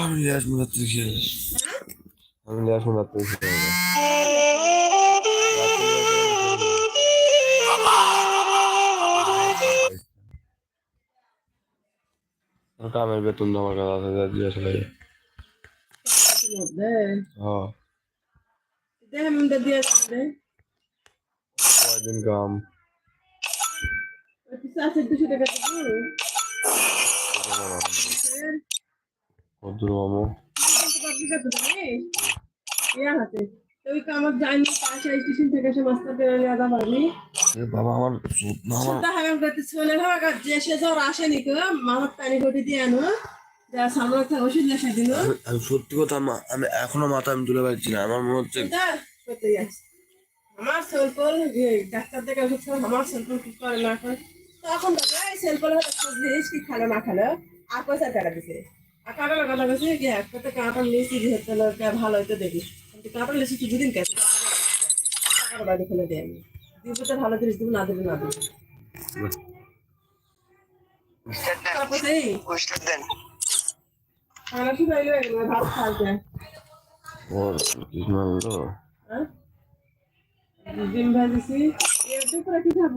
আমি নিয়ে আসব রাত্রি খেয়ে। আমি আসব রাত্রি খেয়ে। কামের বেতন আমার কাছে আছে যা দিয়ে আসলে কয়দিন কাম? আছে দুশো টাকা আমি সত্যি কথা আমি এখনও মাথা আমি তুলে পারছি না। আমার মনে হচ্ছে আমার সেলফোন ডাক্তার দেখে আমার করে না তখন সেলফোন কি খালো না খালো? আর পয়সা টাকা দিছে। আর কাটা লাগা লাগাছে কি একটা কাঁটা যেহেতু লোকটা ভালো হইতে দেখি কিন্তু কাঁটা কি দুদিন কেটে টাকার বাড়ি খুলে দেয় আমি দিব তো ভালো জিনিস দিব না দিব না দিব। হ্যাঁ? ডিম ভাজিছি। দুপুরে কি খাব?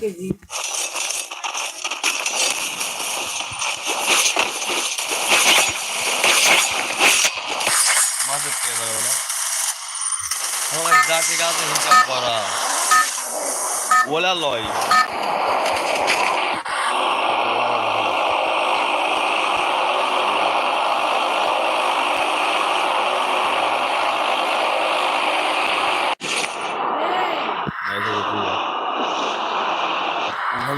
কেজি মাছের টিয়ার কথা বলো। আমার জাতি গাছে হিসাব করা ওলা লয় নাই তো বুঝি না। এখন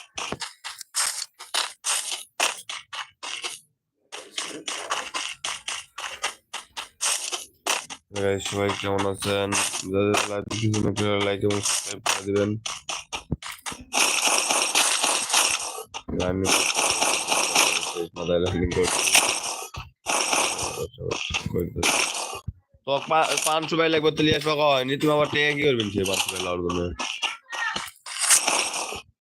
গাইস সবাই কেমন আছেন? যাদের লাইক কিছু না লাইক এবং সাবস্ক্রাইব করে দিবেন। আমি তো পাঁচশো ভাই লাগবে তো লিয়াস আসবা কয়? তুমি আবার টেকে কি করবেন সে পাঁচশো ভাই লাউড